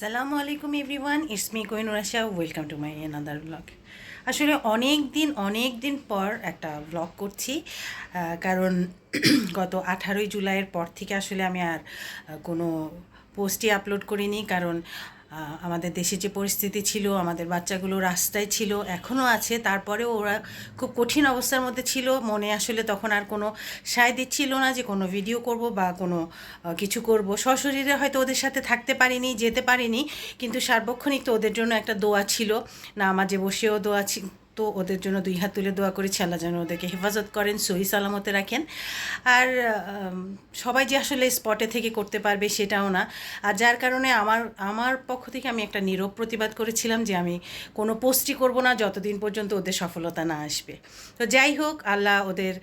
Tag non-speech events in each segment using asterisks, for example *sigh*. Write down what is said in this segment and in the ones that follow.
আসসালামু আলাইকুম everyone, it's me Koyen Rashia welcome to my another blog. আসলে অনেক দিন অনেক দিন পর একটা ব্লগ করছি কারণ *clears throat* গত আঠারোই জুলাইয়ের পর থেকে আসলে আমি আর কোনো পোস্টই আপলোড করিনি, কারণ আমাদের দেশে যে পরিস্থিতি ছিল, আমাদের বাচ্চাগুলো রাস্তায় ছিল এখনও আছে। তারপরেও ওরা খুব কঠিন অবস্থার মধ্যে ছিল। মনে আসলে তখন আর কোনো সায় দিচ্ছিল না যে কোনো ভিডিও করব বা কোনো কিছু করব। সশরীরে হয়তো ওদের সাথে থাকতে পারিনি, যেতে পারিনি, কিন্তু সার্বক্ষণিক তো ওদের জন্য একটা দোয়া ছিল। না, মাঝে বসেও দোয়া তো ওদের জন্য দুই হাত তুলে দোয়া করেছি, আল্লাহ যেন ওদেরকে হেফাজত করেন, সহি সালামতে রাখেন। আর সবাই যে আসলে স্পটে থেকে করতে পারবে সেটাও না। আর যার কারণে আমার আমার পক্ষ থেকে আমি একটা নীরব প্রতিবাদ করেছিলাম যে আমি কোনো পোস্টই করব না, যতদিন পর্যন্ত ওদের সফলতা না আসবে। তো যাই হোক, আল্লাহ ওদের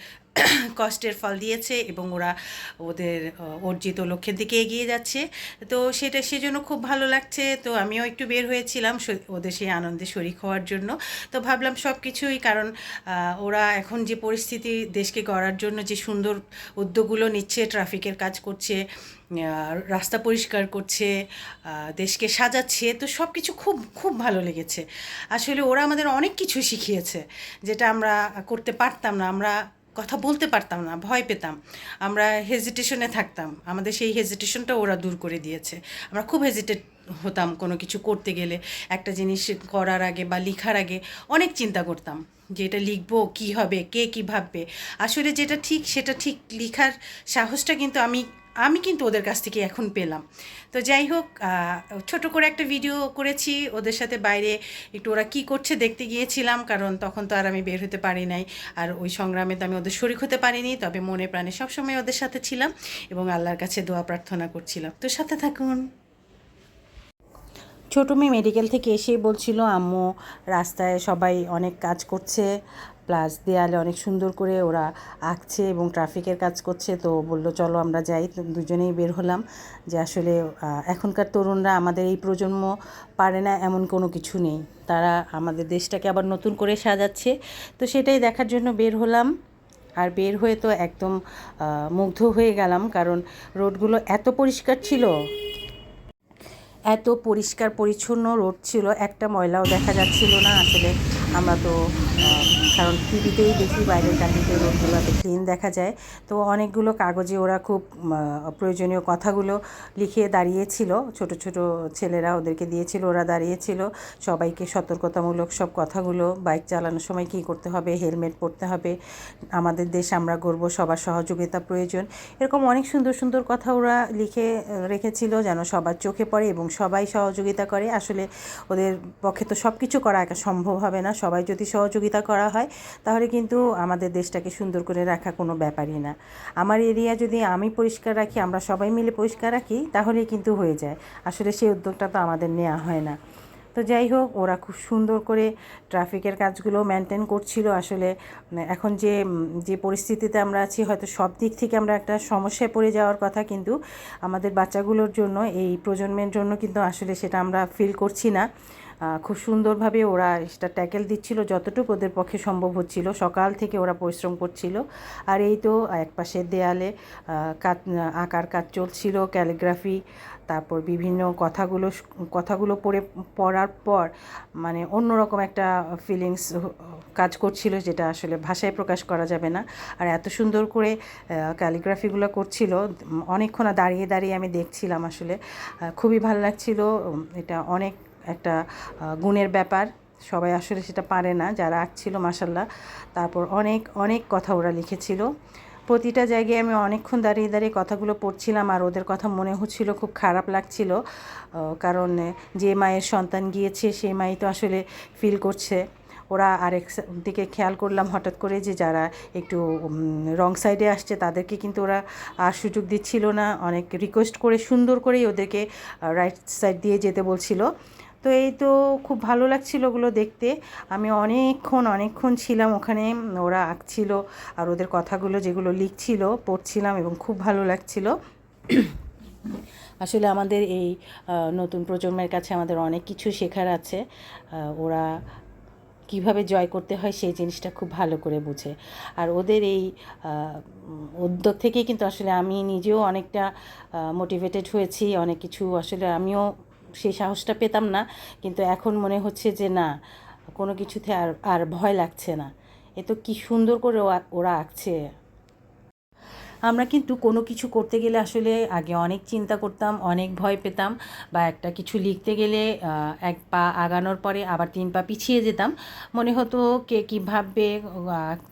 কষ্টের ফল দিয়েছে এবং ওরা ওদের অর্জিত লক্ষ্যের দিকে এগিয়ে যাচ্ছে। তো সেটা সেজন্য খুব ভালো লাগছে। তো আমিও একটু বের হয়েছিলাম ওদের সেই আনন্দে শরিক হওয়ার জন্য। তো ভাবলাম সব কিছুই কারণ ওরা এখন যে পরিস্থিতি দেশকে গড়ার জন্য যে সুন্দর উদ্যোগগুলো নিচ্ছে, ট্রাফিকের কাজ করছে রাস্তা পরিষ্কার করছে দেশকে সাজাচ্ছে, তো সব কিছু খুব খুব ভালো লেগেছে। আসলে ওরা আমাদের অনেক কিছু শিখিয়েছে, যেটা আমরা করতে পারতাম না। আমরা কথা বলতে পারতাম না, ভয় পেতাম। আমরা হেজিটেশনে থাকতাম। আমাদের সেই হেজিটেশনটা ওরা দূর করে দিয়েছে। আমরা খুব হেজিটেট হতাম কোনো কিছু করতে গেলে। একটা জিনিস করার আগে বা লিখার আগে অনেক চিন্তা করতাম যে এটা লিখব, কী হবে, কে কী ভাববে। আসলে যেটা ঠিক, সেটা ঠিক লিখার সাহসটা কিন্তু আমি আমি কিন্তু ওদের কাছ থেকে এখন পেলাম। তো যাই হোক ছোট করে একটা ভিডিও করেছি ওদের সাথে বাইরে। একটু ওরা কি করছে দেখতে গিয়েছিলাম, কারণ তখন তো আর আমি বের হতে পারি নাই। আর ওই সংগ্রামে তো আমি ওদের শরিক হতে পারিনি, তবে মনে প্রাণে সবসময় ওদের সাথে ছিলাম এবং আল্লাহর কাছে দোয়া প্রার্থনা করছিলাম। তো সাথে থাকুন। ছোটো মেয়ে মেডিকেল থেকে এসেই বলছিল, আম্মু, রাস্তায় সবাই অনেক কাজ করছে প্লাস দেয়ালে অনেক সুন্দর করে ওরা আঁকছে এবং ট্রাফিকের কাজ করছে, তো বলল, চলো আমরা যাই। দুজনেই বের হলাম যে আসলে এখনকার তরুণরা আমাদের এই প্রজন্ম পারে না এমন কোনো কিছু নেই। তারা আমাদের দেশটাকে আবার নতুন করে সাজাচ্ছে। তো সেটাই দেখার জন্য বের হলাম। আর বের হয়ে তো একদম মুগ্ধ হয়ে গেলাম কারণ রোডগুলো এত পরিষ্কার ছিল, এত পরিষ্কার পরিচ্ছন্ন রোড ছিল, একটা ময়লাও দেখা যাচ্ছিল না। আসলে আমরা তো কারণ টিভিতেই দেখি, বাইরের কান্ট্রিতে রোডগুলোতে ক্লিন দেখা যায়। তো অনেকগুলো কাগজে ওরা খুব প্রয়োজনীয় কথাগুলো লিখে দাঁড়িয়েছিল। ছোট ছোট ছেলেরা ওদেরকে দিয়েছিল, ওরা দাঁড়িয়েছিল। সবাইকে সতর্কতামূলক সব কথাগুলো, বাইক চালানোর সময় কী করতে হবে, হেলমেট পরতে হবে। আমাদের দেশ আমরা গর্ব সবার সহযোগিতা প্রয়োজন। এরকম অনেক সুন্দর সুন্দর কথা ওরা লিখে রেখেছিল যেন সবার চোখে পড়ে এবং সবাই সহযোগিতা করে। আসলে ওদের পক্ষে তো সব কিছু করা একা সম্ভব হবে না সবাই যদি সহযোগিতা করা হয়, তাহলে কিন্তু আমাদের দেশটাকে সুন্দর করে রাখা কোনো ব্যাপারই না। আমার এরিয়া যদি আমি পরিষ্কার রাখি, আমরা সবাই মিলে পরিষ্কার রাখি, তাহলেই কিন্তু হয়ে যায়। আসলে সেই উদ্যোগটা তো আমাদের নেওয়া হয় না। তো যাই হোক, ওরা খুব সুন্দর করে ট্রাফিকের কাজগুলো মেনটেন করছিল। আসলে এখন যে যে পরিস্থিতিতে আমরা আছি, হয়তো সব দিক থেকে আমরা একটা সমস্যায় পড়ে যাওয়ার কথা, কিন্তু আমাদের বাচ্চাগুলোর জন্য, এই প্রজন্মের জন্য কিন্তু আসলে সেটা আমরা ফিল করছি না। খুব সুন্দরভাবে ওরা সেটা ট্যাকেল দিচ্ছিল, যতটুকু ওদের পক্ষে সম্ভব হচ্ছিল। সকাল থেকে ওরা পরিশ্রম করছিল। আর এই তো এক পাশের দেয়ালে কাজ, আঁকার কাজ চলছিল ক্যালিগ্রাফি তারপর বিভিন্ন কথাগুলো কথাগুলো পড়ে, পড়ার পর মানে অন্যরকম একটা ফিলিংস কাজ করছিল যেটা আসলে ভাষায় প্রকাশ করা যাবে না। আর এত সুন্দর করে ক্যালিগ্রাফিগুলো করছিল, অনেকক্ষণ দাঁড়িয়ে দাঁড়িয়ে আমি দেখছিলাম আসলে। খুবই ভালো লাগছিল। এটা অনেক একটা গুণের ব্যাপার। সবাই আসলে সেটা পারে না, যারা আঁকছিল মাসাল্লাহ তারপর অনেক অনেক কথা ওরা লিখেছিল। প্রতিটা জায়গায় আমি অনেকক্ষণ দাঁড়িয়ে দাঁড়িয়ে কথাগুলো পড়ছিলাম আর ওদের কথা মনে হচ্ছিল, খুব খারাপ লাগছিল। কারণ যে মায়ের সন্তান গিয়েছে, সেই মাই তো আসলে ফিল করছে। ওরা আরেক দিকে খেয়াল করলাম হঠাৎ করে যে যারা একটু রং সাইডে আসছে, তাদেরকে কিন্তু ওরা আর সুযোগ দিচ্ছিল না। অনেক রিকোয়েস্ট করে সুন্দর করেই ওদেরকে রাইট সাইড দিয়ে যেতে বলছিল। তো এই তো খুব ভালো লাগছিল ওগুলো দেখতে। আমি অনেকক্ষণ অনেকক্ষণ ছিলাম ওখানে, ওরা আঁকছিল আর ওদের কথাগুলো যেগুলো লিখছিল, পড়ছিলাম এবং খুব ভালো লাগছিল। আসলে আমাদের এই নতুন প্রজন্মের কাছে আমাদের অনেক কিছু শেখার আছে। ওরা কীভাবে জয় করতে হয় সেই জিনিসটা খুব ভালো করে বুঝে। আর ওদের এই উদ্যোগ থেকেই কিন্তু আসলে আমি নিজেও অনেকটা মোটিভেটেড হয়েছি, অনেক কিছু আসলে আমিও সেই সাহসটা পেতাম না। কিন্তু এখন মনে হচ্ছে যে না, কোনো কিছুতে আর আর ভয় লাগছে না। এ তো কী সুন্দর করে ওরা- আঁকছে। আমরা কিন্তু কোনো কিছু করতে গেলে আসলে আগে অনেক চিন্তা করতাম, অনেক ভয় পেতাম বা একটা কিছু লিখতে গেলে এক পা আগানোর পরে আবার তিন পা পিছিয়ে যেতাম। মনে হতো কে কী ভাববে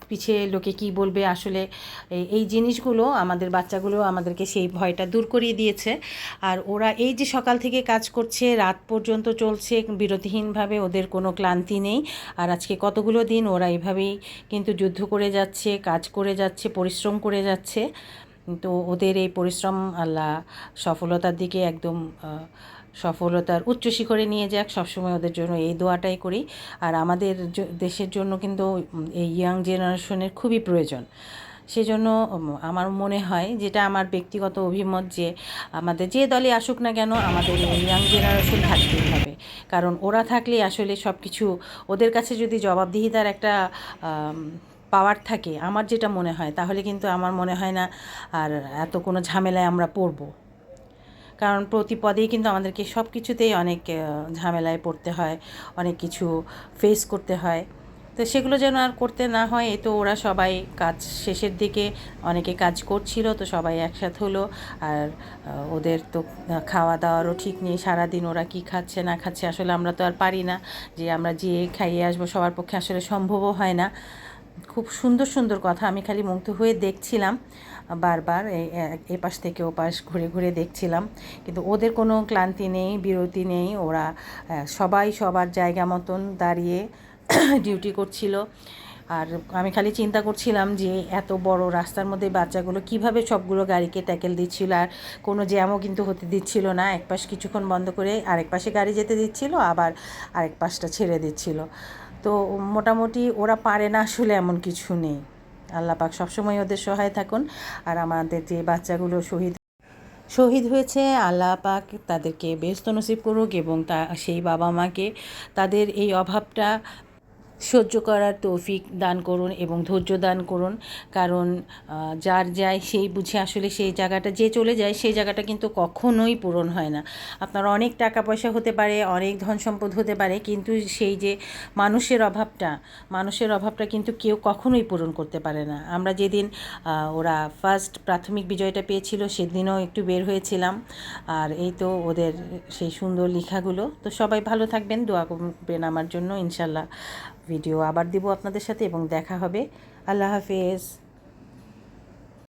পিছিয়ে লোকে কি বলবে? আসলে এই- জিনিসগুলো আমাদের বাচ্চাগুলো আমাদেরকে সেই ভয়টা দূর করিয়ে দিয়েছে। আর ওরা এই যে সকাল থেকে কাজ করছে, রাত পর্যন্ত চলছে, বিরতিহীনভাবে ওদের কোনো ক্লান্তি নেই। আর আজকে কতগুলো দিন ওরা এইভাবেই কিন্তু যুদ্ধ করে যাচ্ছে, কাজ করে যাচ্ছে, পরিশ্রম করে যাচ্ছে। তো ওদের এই পরিশ্রম আল্লাহ সফলতার দিকে একদম সফলতার উচ্চ শিখরে নিয়ে যাক। সবসময় ওদের জন্য এই দোয়াটাই করি। আর আমাদের দেশের জন্য কিন্তু এই ইয়াং জেনারেশনের খুবই প্রয়োজন। সেজন্য আমার মনে হয় যেটা আমার ব্যক্তিগত অভিমত যে আমাদের যে দলে আসুক না কেন আমাদের ইয়াং জেনারেশন থাকতেই হবে। কারণ ওরা থাকলে আসলে সব কিছু ওদের কাছে যদি জবাবদিহিতার একটা পাওয়ার থাকে, আমার যেটা মনে হয়, তাহলে কিন্তু আমার মনে হয় না আর এত কোনো ঝামেলায় আমরা পড়ব। কারণ প্রতি পদেই কিন্তু আমাদেরকে সব কিছুতেই অনেক ঝামেলায় পড়তে হয়, অনেক কিছু ফেস করতে হয়। তো সেগুলো যেন আর করতে না হয়, এ তো ওরা সবাই কাজ শেষের দিকে অনেকে কাজ করছিল, তো সবাই একসাথে হলো। আর ওদের তো খাওয়া দাওয়ারও ঠিক নেই, সারাদিন ওরা কি খাচ্ছে, না খাচ্ছে, আসলে আমরা তো আর পারি না যে আমরা যেয়ে খাইয়ে আসব, সবার পক্ষে আসলে সম্ভবও হয় না। খুব সুন্দর সুন্দর কথা। আমি খালি মুগ্ধ হয়ে দেখছিলাম, বারবার এই এ পাশ থেকে ও পাশ ঘুরে ঘুরে দেখছিলাম। কিন্তু ওদের কোনো ক্লান্তি নেই, বিরতি নেই। ওরা সবাই সবার জায়গা মতন দাঁড়িয়ে *clears throat* ডিউটি করছিল। আর আমি খালি চিন্তা করছিলাম যে এত বড় রাস্তার মধ্যে বাচ্চাগুলো কীভাবে সবগুলো গাড়িকে ট্যাকেল দিচ্ছিল। আর কোনো জ্যামও কিন্তু হতে দিচ্ছিল না। এক পাশ কিছুক্ষণ বন্ধ করে আরেক পাশে গাড়ি যেতে দিচ্ছিল, আবার আরেক পাশটা ছেড়ে দিচ্ছিল। তো মোটামুটি ওরা পারে না আসলে এমন কিছু নেই। আল্লাহ পাক সবসময় ওদের সহায় থাকুন আর আমাদের যে বাচ্চাগুলো শহীদ শহীদ হয়েছে, আল্লাহ পাক তাদেরকে ব্যস্ত নসিব করুক এবং তা সেই বাবা মাকে তাদের এই অভাবটা সহ্য করার তৌফিক দান করুন এবং ধৈর্য দান করুন। কারণ যার যায় সেই বুঝে আসলে সেই জায়গাটা যে চলে যায়, সেই জায়গাটা কিন্তু কখনোই পূরণ হয় না। আপনার অনেক টাকা পয়সা হতে পারে, অনেক ধন সম্পদ হতে পারে, কিন্তু সেই যে মানুষের অভাবটা মানুষের অভাবটা কিন্তু কেউ কখনোই পূরণ করতে পারে না। আমরা যেদিন ওরা ফার্স্ট প্রাথমিক বিজয়টা পেয়েছিল, সেদিনও একটু বের হয়েছিলাম। আর এই তো ওদের সেই সুন্দর লেখাগুলো। তো সবাই ভালো থাকবেন, দোয়া করবেন আমার জন্য, ইনশাল্লাহ। ভিডিও আবার দিব আপনাদের সাথে এবং দেখা হবে। আল্লাহ হাফেজ।